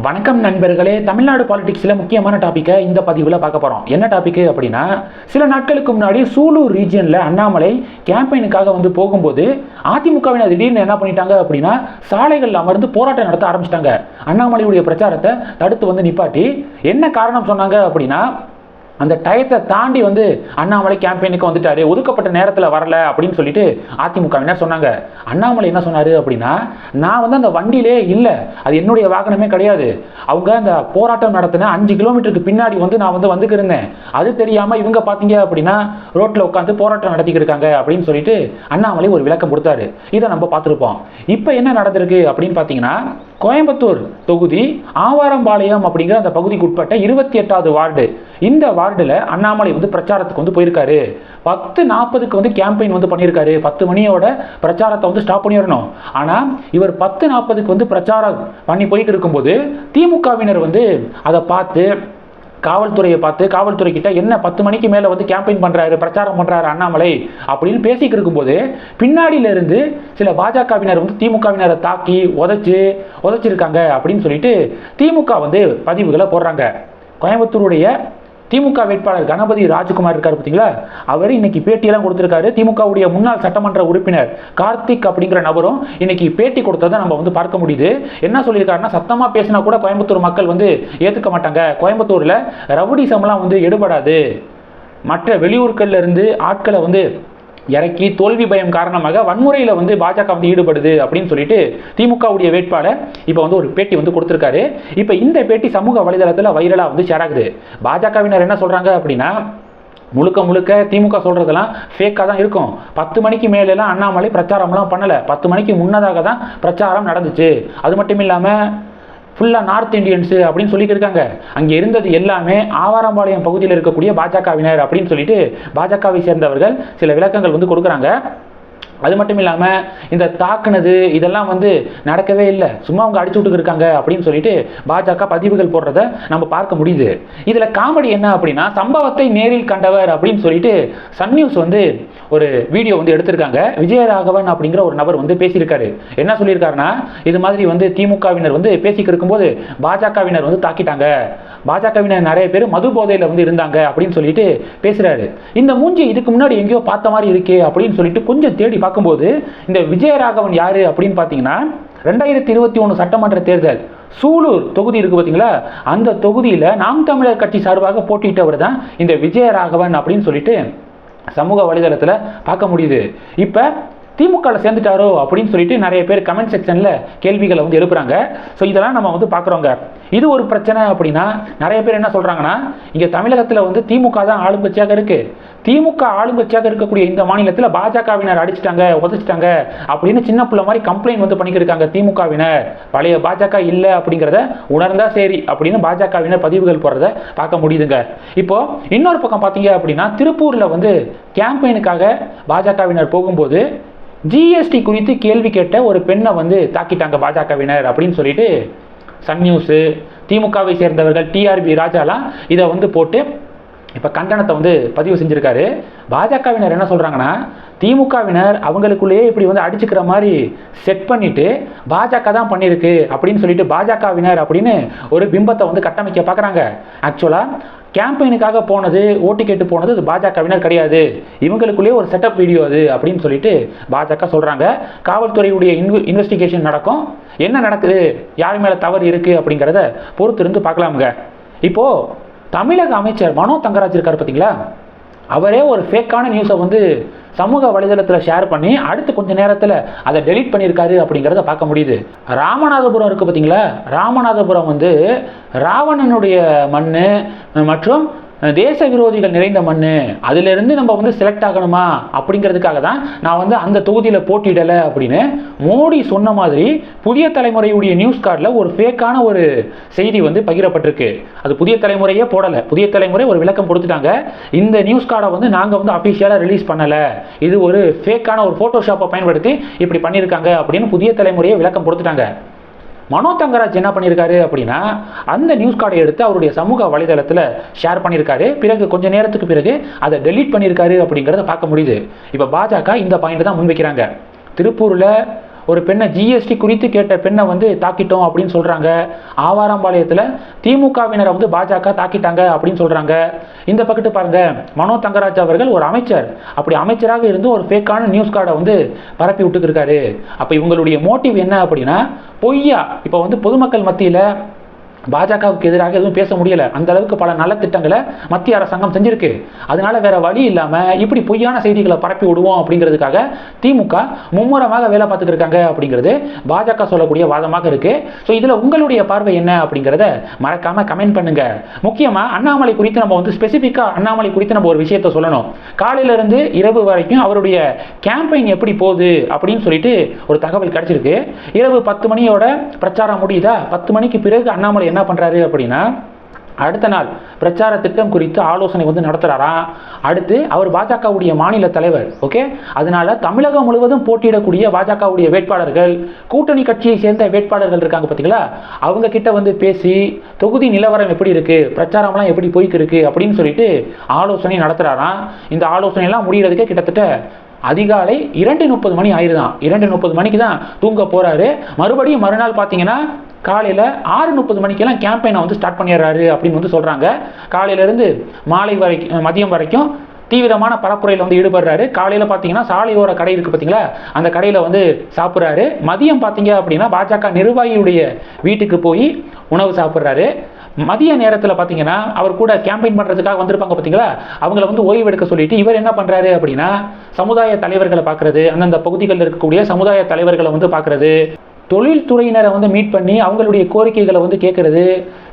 வணக்கம் நண்பர்களே தமிழ்நாடு பாலிடிக்ஸில் முக்கியமான டாப்பிக்கை இந்த பதிவில் பார்க்க போகிறோம் என்ன டாப்பிக்கு அப்படின்னா சில நாட்களுக்கு முன்னாடி சூலூர் ரீஜியனில் அண்ணாமலை கேம்பெயினுக்காக வந்து போகும்போது அதிமுகவினர் திடீர்னு என்ன பண்ணிட்டாங்க அப்படின்னா சாலைகளில் அமர்ந்து போராட்டம் நடத்த ஆரம்பிச்சிட்டாங்க. அண்ணாமலையுடைய பிரச்சாரத்தை தடுத்து வந்து நிப்பாட்டி என்ன காரணம் சொன்னாங்க அப்படின்னா அந்த டயத்தை தாண்டி வந்து அண்ணாமலை கேம்பெயினுக்கு வந்துட்டாரு. ஒதுக்கப்பட்ட நேரத்தில் வரல அப்படின்னு சொல்லிட்டு அதிமுகவினர் சொன்னாங்க. அண்ணாமலை என்ன சொன்னார் அப்படின்னா நான் வந்து அந்த வண்டியிலே இல்லை. அது என்னுடைய வாகனமே கிடையாது. அவங்க அந்த போராட்டம் நடத்தின அஞ்சு கிலோமீட்டருக்கு பின்னாடி வந்து நான் வந்து வந்துக்கிருந்தேன் அது தெரியாமல் இவங்க பார்த்தீங்க அப்படின்னா ரோட்டில் உட்காந்து போராட்டம் நடத்திக்கிட்டு இருக்காங்க அப்படின்னு சொல்லிட்டு அண்ணாமலை ஒரு விளக்கம் கொடுத்தாரு. இதை நம்ம பார்த்துருப்போம். இப்போ என்ன நடந்திருக்கு அப்படின்னு பார்த்தீங்கன்னா கோயம்புத்தூர் தொகுதி ஆவாரம்பாளையம் அப்படிங்கிற அந்த பகுதிக்கு உட்பட்ட இருபத்தி எட்டாவது வார்டு. இந்த வார்டில் அண்ணாமலை வந்து பிரச்சாரத்துக்கு வந்து போயிருக்காரு. பத்து நாற்பதுக்கு வந்து கேம்பெயின் வந்து பண்ணியிருக்காரு. பத்து மணியோட பிரச்சாரத்தை வந்து ஸ்டாப் பண்ணிடணும் ஆனால் இவர் பத்து நாற்பதுக்கு வந்து பிரச்சாரம் பண்ணி போயிட்டு இருக்கும்போது திமுகவினர் வந்து அதை பார்த்து காவல்துறையை பார்த்து காவல்துறை கிட்ட என்ன பத்து மணிக்கு மேலே வந்து கேம்பெயின் பண்ணுறாரு பிரச்சாரம் பண்ணுறாரு அண்ணாமலை அப்படின்னு பேசிக்கிட்டு இருக்கும்போது பின்னாடியில இருந்து சில பாஜகவினர் வந்து திமுகவினரை தாக்கி உதைச்சு உதச்சிருக்காங்க அப்படின்னு சொல்லிட்டு திமுக வந்து பதிவுகளை போடுறாங்க. கோயம்புத்தூருடைய திமுக வேட்பாளர் கணபதி ராஜ்குமார் இருக்கார் பார்த்தீங்களா? அவர் இன்னைக்கு பேட்டியெல்லாம் கொடுத்துருக்காரு. திமுகவுடைய முன்னாள் சட்டமன்ற உறுப்பினர் கார்த்திக் அப்படிங்கிற நபரும் இன்னைக்கு பேட்டி கொடுத்ததை நம்ம வந்து பார்க்க முடியுது. என்ன சொல்லியிருக்காருன்னா சத்தமாக பேசினா கூட கோயம்புத்தூர் மக்கள் வந்து ஏற்றுக்க மாட்டாங்க. கோயம்புத்தூர்ல ரவுடிசம்லாம் வந்து எடுபடாது. மற்ற வெளியூர்களில் இருந்து ஆட்களை வந்து இறக்கி தோல்வி பயம் காரணமாக வன்முறையில் வந்து பாஜக வந்து ஈடுபடுது அப்படின்னு சொல்லிட்டு திமுகவுடைய வேட்பாளர் இப்போ வந்து ஒரு பேட்டி வந்து கொடுத்துருக்காரு. இப்போ இந்த பேட்டி சமூக வலைதளத்தில் வைரலாக வந்து ஷேர் ஆகுது. பாஜகவினர் என்ன சொல்கிறாங்க அப்படின்னா முழுக்க முழுக்க திமுக சொல்கிறதெல்லாம் ஃபேக்காக தான் இருக்கும். பத்து மணிக்கு மேலெல்லாம் அண்ணாமலை பிரச்சாரம்லாம் பண்ணலை. பத்து மணிக்கு முன்னதாக தான் பிரச்சாரம் நடந்துச்சு. அது மட்டும் இல்லாமல் ஃபுல்லாக நார்த் இந்தியன்ஸு அப்படின்னு சொல்லிட்டு இருக்காங்க. அங்கே இருந்தது எல்லாமே ஆவாரம்பாளையம் பகுதியில் இருக்கக்கூடிய பாஜகவினர் அப்படின்னு சொல்லிட்டு பாஜகவை சேர்ந்தவர்கள் சில விளக்கங்கள் வந்து கொடுக்குறாங்க. அது மட்டும் இல்லாமல் இந்த தாக்குனது இதெல்லாம் வந்து நடக்கவே இல்லை. சும்மா அவங்க அடிச்சு விட்டு இருக்காங்க அப்படின்னு சொல்லிட்டு பாஜக பதிவுகள் போடுறத நம்ம பார்க்க முடியுது. இதில் காமெடி என்ன அப்படின்னா சம்பவத்தை நேரில் கண்டவர் அப்படின்னு சொல்லிட்டு சன் நியூஸ் வந்து ஒரு வீடியோ வந்து எடுத்திருக்காங்க. விஜயராகவன் அப்படிங்கிற ஒரு நபர் வந்து பேசியிருக்காரு. என்ன சொல்லியிருக்காருன்னா இது மாதிரி வந்து திமுகவினர் வந்து பேசிக்கிட்டு இருக்கும்போது பாஜகவினர் வந்து தாக்கிட்டாங்க. பாஜகவினர் நிறைய பேர் மது போதையில் வந்து இருந்தாங்க அப்படின்னு சொல்லிட்டு பேசுறாரு. இந்த மூஞ்சி இதுக்கு முன்னாடி எங்கேயோ பார்த்த மாதிரி இருக்கே அப்படின்னு சொல்லிட்டு கொஞ்சம் தேடி பார்க்கும்போது இந்த விஜயராகவன் யார் அப்படின்னு பார்த்தீங்கன்னா ரெண்டாயிரத்தி இருபத்தி ஒன்று சட்டமன்ற தேர்தல் சூலூர் தொகுதி இருக்குது பார்த்தீங்களா? அந்த தொகுதியில் நாம் தமிழர் கட்சி சார்பாக போட்டியிட்டவர் தான் இந்த விஜயராகவன் அப்படின்னு சொல்லிட்டு சமூக வலைதளத்தில் பார்க்க முடியுது. இப்போ திமுகவில் சேர்ந்துட்டாரோ அப்படின்னு சொல்லிட்டு நிறைய பேர் கமெண்ட் செக்ஷனில் கேள்விகளை வந்து எழுப்புறாங்க. ஸோ இதெல்லாம் நம்ம வந்து பார்க்குறோங்க. இது ஒரு பிரச்சனை அப்படின்னா நிறைய பேர் என்ன சொல்கிறாங்கன்னா இங்கே தமிழகத்தில் வந்து திமுக தான் ஆளுங்கட்சியாக இருக்குது திமுக ஆளுங்கட்சியாக இருக்கக்கூடிய இந்த மாநிலத்தில் பாஜகவினர் அடிச்சிட்டாங்க உதச்சிட்டாங்க அப்படின்னு சின்ன பிள்ளை மாதிரி கம்ப்ளைண்ட் வந்து பண்ணிக்கிருக்காங்க திமுகவினர். பழைய பாஜக இல்லை அப்படிங்கிறத உணர்ந்தா சரி அப்படின்னு பாஜகவினர் பதிவுகள் போடுறத பார்க்க முடியுதுங்க. இப்போ இன்னொரு பக்கம் பார்த்தீங்க அப்படின்னா திருப்பூரில் வந்து கேம்பெயினுக்காக பாஜகவினர் போகும்போது ஜிஎஸ்டி குறித்து கேள்வி கேட்ட ஒரு பெண்ணை வந்து தாக்கிட்டாங்க பாஜகவினர் அப்படின்னு சொல்லிட்டு சன் நியூஸு திமுகவை சேர்ந்தவர்கள் டிஆர்பி ராஜாலாம் இதை வந்து போட்டு இப்போ கண்டனத்தை வந்து பதிவு செஞ்சுருக்காரு. பாஜகவினர் என்ன சொல்கிறாங்கன்னா திமுகவினர் அவங்களுக்குள்ளேயே இப்படி வந்து அடிச்சுக்கிற மாதிரி செட் பண்ணிவிட்டு பாஜக தான் பண்ணியிருக்கு அப்படின்னு சொல்லிட்டு பாஜகவினர் அப்படின்னு ஒரு பிம்பத்தை வந்து கட்டமைக்க பார்க்குறாங்க ஆக்சுவலாக கேம்பெயினுக்காக போனது ஓட்டு கேட்டு போனது அது பாஜகவினர் கிடையாது. இவங்களுக்குள்ளேயே ஒரு செட்டப் வீடியோ அது அப்படின்னு சொல்லிட்டு பாஜக சொல்கிறாங்க காவல்துறையுடைய இன்வெ இன்வெஸ்டிகேஷன் நடக்கும். என்ன நடக்குது? யார் மேலே தவறு இருக்குது அப்படிங்கிறத பொறுத்திருந்து பார்க்கலாமுங்க. இப்போது தமிழக அமைச்சர் மனோ தங்கராஜ் இருக்கார் பார்த்தீங்களா அவரே ஒரு ஃபேக்கான நியூஸை வந்து சமூக வலைதளத்தில் ஷேர் பண்ணி அடுத்து கொஞ்ச நேரத்தில் அதை டெலீட் பண்ணியிருக்காரு அப்படிங்கிறத பார்க்க முடியுது. ராமநாதபுரம் இருக்குது பார்த்தீங்களா ராமநாதபுரம் வந்து ராவணனுடைய மண் மற்றும் தேச விரோதிகள் நிறைந்த மண் அதிலிருந்து நம்ம வந்து செலக்ட் ஆகணுமா? அப்படிங்கிறதுக்காக தான் நான் வந்து அந்த தொகுதியில் போட்டியிடலை அப்படின்னு மோடி சொன்ன மாதிரி புதிய தலைமுறையுடைய நியூஸ் கார்டில் ஒரு ஃபேக்கான ஒரு செய்தி வந்து பகிரப்பட்டிருக்கு. அது புதிய தலைமுறையே போடலை. புதிய தலைமுறை ஒரு விளக்கம் கொடுத்துட்டாங்க. இந்த நியூஸ் கார்டை வந்து நாங்கள் வந்து அஃபிஷியலாக ரிலீஸ் பண்ணலை. இது ஒரு ஃபேக்கான ஒரு ஃபோட்டோஷாப்பை பயன்படுத்தி இப்படி பண்ணியிருக்காங்க அப்படின்னு புதிய தலைமுறையை விளக்கம் கொடுத்துட்டாங்க. மனோ தங்கராஜ் என்ன பண்ணியிருக்காரு அப்படின்னா அந்த நியூஸ் கார்டை எடுத்து அவருடைய சமூக வலைதளத்தில் ஷேர் பண்ணியிருக்காரு. பிறகு கொஞ்ச நேரத்துக்கு பிறகு அதை டெலீட் பண்ணியிருக்காரு அப்படிங்கிறத பார்க்க முடியுது. இப்போ பாஜக இந்த பாயிண்ட் தான் முன்வைக்கிறாங்க. திருப்பூரில் ஒரு பெண்ணை ஜிஎஸ்டி குறித்து கேட்ட பெண்ணை வந்து தாக்கிட்டோம் அப்படின்னு சொல்கிறாங்க ஆவாரம்பாளையத்தில் திமுகவினரை வந்து பாஜக தாக்கிட்டாங்க அப்படின்னு சொல்கிறாங்க இந்த பக்கத்து பாருங்கள் மனோ தங்கராஜ் அவர்கள் ஒரு அமைச்சர். அப்படி அமைச்சராக இருந்து ஒரு ஃபேக்கான நியூஸ் கார்டை வந்து பரப்பி விட்டுக்கிருக்காரு. அப்போ இவங்களுடைய மோட்டிவ் என்ன அப்படின்னா பொய்யா. இப்போ வந்து பொதுமக்கள் மத்தியில் பாஜகவுக்கு எதிராக எதுவும் பேச முடியல. அந்த அளவுக்கு பல நல்ல திட்டங்களை மத்திய அரசாங்கம் செஞ்சிருக்கு. அதனால வேற வழி இல்லாம இப்படி பொய்யான செய்திகளை பரப்பி விடுவோம் அப்படிங்கிறதுக்காக திமுக மும்முரமாக வேலை பார்த்துட்டு இருக்காங்க அப்படிங்கிறது பாஜக சொல்லக்கூடிய வாதமாக இருக்கு. ஸோ இதுல உங்களுடைய பார்வை என்ன அப்படிங்கிறத மறக்காம கமெண்ட் பண்ணுங்க. முக்கியமா அண்ணாமலை குறித்து நம்ம வந்து ஸ்பெசிஃபிக்காக அண்ணாமலை குறித்து நம்ம ஒரு விஷயத்த சொல்லணும். காலையில இருந்து இரவு வரைக்கும் அவருடைய கேம்பெயின் எப்படி போகுது அப்படின்னு சொல்லிட்டு ஒரு தகவல் கிடைச்சிருக்கு. இரவு பத்து மணியோட பிரச்சாரம் முடியுதா? பத்து மணிக்கு பிறகு அண்ணாமலை என்ன பண்ணுறாரு அப்படின்னா அடுத்த நாள் பிரச்சார திட்டம் குறித்து ஆலோசனை வந்து நடத்துகிறாராம் அடுத்து அவர் பாஜகவுடைய மாநில தலைவர் ஓகே? அதனால தமிழகம் முழுவதும் போட்டியிடக்கூடிய பாஜகவுடைய வேட்பாளர்கள் கூட்டணி கட்சியை சேர்ந்த வேட்பாளர்கள் இருக்காங்க பார்த்தீங்களா அவங்க கிட்ட வந்து பேசி தொகுதி நிலவரம் எப்படி இருக்கு பிரச்சாரம்லாம் எப்படி போய்க்கு இருக்கு அப்படின்னு சொல்லிட்டு ஆலோசனை நடத்துறாராம் இந்த ஆலோசனை எல்லாம் முடிகிறதுக்கே கிட்டத்தட்ட அதிகாலை இரண்டு முப்பது மணி ஆயிருதான். இரண்டு முப்பது மணிக்கு தான் தூங்க போகிறாரு மறுபடியும் மறுநாள் பார்த்தீங்கன்னா காலையில் ஆறு முப்பது மணிக்கெல்லாம் கேம்பெயினை வந்து ஸ்டார்ட் பண்ணிடுறாரு அப்படின்னு வந்து சொல்கிறாங்க காலையிலேருந்து மாலை வரைக்கும் மதியம் வரைக்கும் தீவிரமான பரப்புரையில் வந்து ஈடுபடுறாரு. காலையில் பார்த்தீங்கன்னா சாலையோர கடை இருக்குது பார்த்தீங்களா அந்த கடையில் வந்து சாப்பிட்றாரு. மதியம் பார்த்தீங்க அப்படின்னா பாஜக நிர்வாகியுடைய வீட்டுக்கு போய் உணவு சாப்பிட்றாரு. மதிய நேரத்தில் பார்த்தீங்கன்னா அவர் கூட கேம்பெயின் பண்ணுறதுக்காக வந்திருப்பாங்க பார்த்தீங்களா அவங்கள வந்து ஓய்வு எடுக்க சொல்லிட்டு இவர் என்ன பண்ணுறாரு அப்படின்னா சமுதாய தலைவர்களை பார்க்குறது அந்தந்த பகுதிகளில் இருக்கக்கூடிய சமுதாய தலைவர்களை வந்து பார்க்குறது தொழில்துறையினரை வந்து மீட் பண்ணி அவங்களுடைய கோரிக்கைகளை வந்து கேட்கறது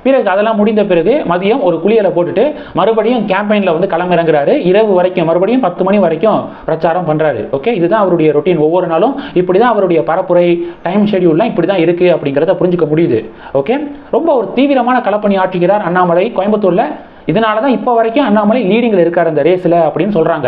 பிறகு அதெல்லாம் முடிந்த பிறகு மதியம் ஒரு குளியலை போட்டுட்டு மறுபடியும் கேம்பெயினில் வந்து களமிறங்குறாரு. இரவு வரைக்கும் மறுபடியும் பத்து மணி வரைக்கும் பிரச்சாரம் பண்ணுறாரு ஓகே இதுதான் அவருடைய ரொட்டீன் ஒவ்வொரு நாளும் இப்படி தான் அவருடைய பரப்புரை டைம் ஷெடியூல்லாம் இப்படி தான் இருக்குது அப்படிங்கிறத புரிஞ்சுக்க முடியுது. ஓகே ரொம்ப ஒரு தீவிரமான களப்பணி ஆற்றுகிறார் அண்ணாமலை கோயம்புத்தூரில். இதனால தான் இப்போ வரைக்கும் அண்ணாமலை லீடிங்கில் இருக்கார் அந்த ரேஸில் அப்படின்னு சொல்கிறாங்க